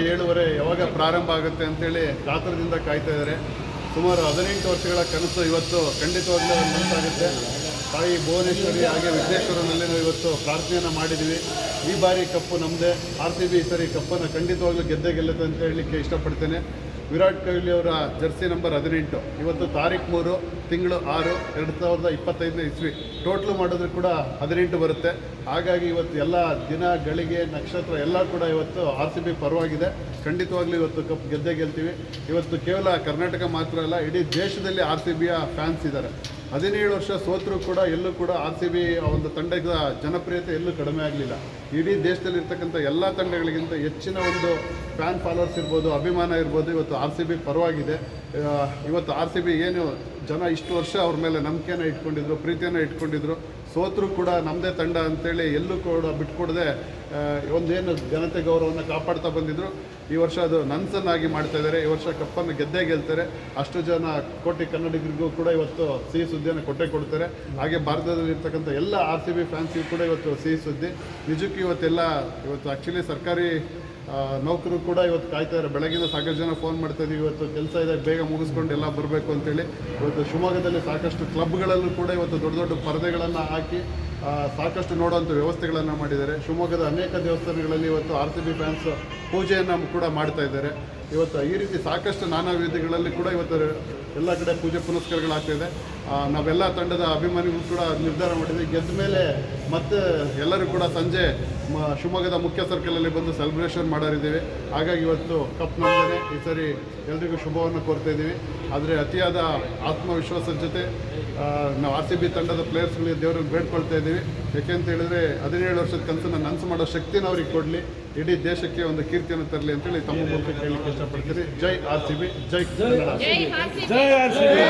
ಏಳುವರೆ ಯಾವಾಗ ಪ್ರಾರಂಭ ಆಗುತ್ತೆ ಅಂತೇಳಿ ಕಾತರದಿಂದ ಕಾಯ್ತಾ ಇದ್ದಾರೆ. ಸುಮಾರು ಹದಿನೆಂಟು ವರ್ಷಗಳ ಕನಸು ಇವತ್ತು ಖಂಡಿತವಾಗ್ಲೂ ನನಸಾಗುತ್ತೆ. ತಾಯಿ ಭುವನೇಶ್ವರಿ ಹಾಗೆ ವಿಘ್ನೇಶ್ವರನಲ್ಲಿ ನಾವು ಇವತ್ತು ಪ್ರಾರ್ಥನೆಯನ್ನು ಮಾಡಿದ್ದೀವಿ. ಈ ಬಾರಿ ಕಪ್ಪು ನಮ್ಮದೇ ಆರ್ ಸಿ ಬಿ ಈ ಸರಿ ಕಪ್ಪನ್ನು ಖಂಡಿತವಾಗ್ಲೂ ಗೆದ್ದೇ ಗೆಲ್ಲುತ್ತೆ ಅಂತ ಹೇಳಲಿಕ್ಕೆ ಇಷ್ಟಪಡ್ತೇನೆ. ವಿರಾಟ್ ಕೊಹ್ಲಿ ಅವರ ಜರ್ಸಿ ನಂಬರ್ ಹದಿನೆಂಟು. ಇವತ್ತು ತಾರೀಕು ಮೂರು, ತಿಂಗಳು ಆರು, ಎರಡು ಸಾವಿರದ ಇಪ್ಪತ್ತೈದನೇ ಇಸ್ವಿ. ಟೋಟ್ಲು ಮಾಡಿದ್ರೆ ಕೂಡ ಹದಿನೆಂಟು ಬರುತ್ತೆ. ಹಾಗಾಗಿ ಇವತ್ತು ಎಲ್ಲ ದಿನ, ಗಳಿಗೆ, ನಕ್ಷತ್ರ ಎಲ್ಲ ಕೂಡ ಇವತ್ತು ಆರ್ ಸಿ ಬಿ ಪರವಾಗಿದೆ. ಖಂಡಿತವಾಗ್ಲೂ ಇವತ್ತು ಕಪ್ ಗೆದ್ದೇ ಗೆಲ್ತೀವಿ. ಇವತ್ತು ಕೇವಲ ಕರ್ನಾಟಕ ಮಾತ್ರ ಅಲ್ಲ, ಇಡೀ ದೇಶದಲ್ಲಿ ಆರ್ ಸಿ ಬಿಯ ಫ್ಯಾನ್ಸ್ ಇದ್ದಾರೆ. ಹದಿನೇಳು ವರ್ಷ ಸೋತರೂ ಕೂಡ ಎಲ್ಲೂ ಕೂಡ ಆರ್ ಸಿ ಬಿ ಒಂದು ತಂಡದ ಜನಪ್ರಿಯತೆ ಎಲ್ಲೂ ಕಡಿಮೆ ಆಗಲಿಲ್ಲ. ಇಡೀ ದೇಶದಲ್ಲಿರ್ತಕ್ಕಂಥ ಎಲ್ಲ ತಂಡಗಳಿಗಿಂತ ಹೆಚ್ಚಿನ ಒಂದು ಫ್ಯಾನ್ ಫಾಲೋವರ್ಸ್ ಇರ್ಬೋದು, ಅಭಿಮಾನ ಇರ್ಬೋದು, ಇವತ್ತು ಆರ್ ಸಿ ಬಿ ಪರವಾಗಿದೆ. ಇವತ್ತು ಆರ್ ಸಿ ಬಿ ಏನು ಜನ ಇಷ್ಟು ವರ್ಷ ಅವ್ರ ಮೇಲೆ ನಂಬಿಕೆನ ಇಟ್ಕೊಂಡಿದ್ರು, ಪ್ರೀತಿಯನ್ನು ಇಟ್ಕೊಂಡಿದ್ರು. ಸೋತರು ಕೂಡ ನಮ್ಮದೇ ತಂಡ ಅಂತೇಳಿ ಎಲ್ಲೂ ಕೂಡ ಬಿಟ್ಕೊಡದೆ ಒಂದೇನು ಜನತೆ ಗೌರವವನ್ನು ಕಾಪಾಡ್ತಾ ಬಂದಿದ್ರು. ಈ ವರ್ಷ ಅದು ನನ್ಸನ್ನಾಗಿ ಮಾಡ್ತಾ ಇದ್ದಾರೆ. ಈ ವರ್ಷ ಕಪ್ಪನ್ನು ಗೆದ್ದೇ ಗೆಲ್ತಾರೆ. ಅಷ್ಟು ಜನ ಕೋಟಿ ಕನ್ನಡಿಗರಿಗೂ ಕೂಡ ಇವತ್ತು ಸಿಹಿ ಸುದ್ದಿಯನ್ನು ಕೊಟ್ಟೆ ಕೊಡ್ತಾರೆ. ಹಾಗೆ ಭಾರತದಲ್ಲಿ ಇರ್ತಕ್ಕಂಥ ಎಲ್ಲ ಆರ್ ಸಿ ಬಿ ಫ್ಯಾನ್ಸಿಗೂ ಕೂಡ ಇವತ್ತು ಸಿಹಿ ಸುದ್ದಿ. ನಿಜಕ್ಕೂ ಇವತ್ತೆಲ್ಲ, ಇವತ್ತು ಆ್ಯಕ್ಚುಲಿ ಸರ್ಕಾರಿ ನೌಕರು ಕೂಡ ಇವತ್ತು ಕಾಯ್ತಾ ಇದ್ದಾರೆ. ಬೆಳಗ್ಗೆ ಸಾಕಷ್ಟು ಜನ ಫೋನ್ ಮಾಡ್ತಾ ಇದೀವಿ ಇವತ್ತು ಕೆಲಸ ಇದೆ, ಬೇಗ ಮುಗಿಸ್ಕೊಂಡು ಎಲ್ಲ ಬರಬೇಕು ಅಂತೇಳಿ. ಇವತ್ತು ಶಿವಮೊಗ್ಗದಲ್ಲಿ ಸಾಕಷ್ಟು ಕ್ಲಬ್ಗಳಲ್ಲೂ ಕೂಡ ಇವತ್ತು ದೊಡ್ಡ ದೊಡ್ಡ ಪರದೆಗಳನ್ನು ಹಾಕಿ ಸಾಕಷ್ಟು ನೋಡುವಂಥ ವ್ಯವಸ್ಥೆಗಳನ್ನು ಮಾಡಿದ್ದಾರೆ. ಶಿವಮೊಗ್ಗದ ಅನೇಕ ದೇವಸ್ಥಾನಗಳಲ್ಲಿ ಇವತ್ತು ಆರ್ ಸಿ ಬಿ ಫ್ಯಾನ್ಸ್ ಪೂಜೆಯನ್ನು ಕೂಡ ಮಾಡ್ತಾ ಇದ್ದಾರೆ. ಇವತ್ತು ಈ ರೀತಿ ಸಾಕಷ್ಟು ನಾನಾ ವೇದಿಗಳಲ್ಲಿ ಕೂಡ ಇವತ್ತು ಎಲ್ಲ ಕಡೆ ಪೂಜೆ ಪುನಸ್ಕಾರಗಳಾಗ್ತಿದೆ ನಾವೆಲ್ಲ ತಂಡದ ಅಭಿಮಾನಿಗಳು ಕೂಡ ನಿರ್ಧಾರ ಮಾಡಿದ್ವಿ. ಗೆದ್ದ ಮೇಲೆ ಮತ್ತೆ ಎಲ್ಲರೂ ಕೂಡ ಸಂಜೆ ಶಿವಮೊಗ್ಗದ ಮುಖ್ಯ ಸರ್ಕಲಲ್ಲಿ ಬಂದು ಸೆಲೆಬ್ರೇಷನ್ ಮಾಡೋರಿದ್ದೀವಿ. ಹಾಗಾಗಿ ಇವತ್ತು ಕಪ್ ನಮ್ಮದೇ ಈ ಸರಿ ಎಲ್ರಿಗೂ ಶುಭವನ್ನು ಕೋರ್ತಾ ಇದ್ದೀವಿ. ಆದರೆ ಅತಿಯಾದ ಆತ್ಮವಿಶ್ವಾಸದ ಜೊತೆ ನಾವು ಆರ್ ಸಿ ಬಿ ತಂಡದ ಪ್ಲೇಯರ್ಸ್ಗಳಿಗೆ ದೇವ್ರಿಗೆ ಬೇಡ್ಕೊಳ್ತಾ ಇದ್ದೀವಿ. ಯಾಕೆಂತ ಹೇಳಿದ್ರೆ ಹದಿನೇಳು ವರ್ಷದ ಕನಸನ್ನು ನನಸು ಮಾಡೋ ಶಕ್ತಿನ ಅವ್ರಿಗೆ ಕೊಡಲಿ. ಇಡೀ ದೇಶಕ್ಕೆ ಒಂದು ಕೀರ್ತಿಯನ್ನು ತರಲಿ ಅಂತೇಳಿ ತಮ್ಮ ಮೂಲಕ ಕೇಳಲಿಕ್ಕೆ ಇಷ್ಟಪಡ್ತೀನಿ ಜೈ ಆರ್ ಸಿ ಬಿ ಜೈ ಜೈ ಆರ್ ಸಿ ಬಿ.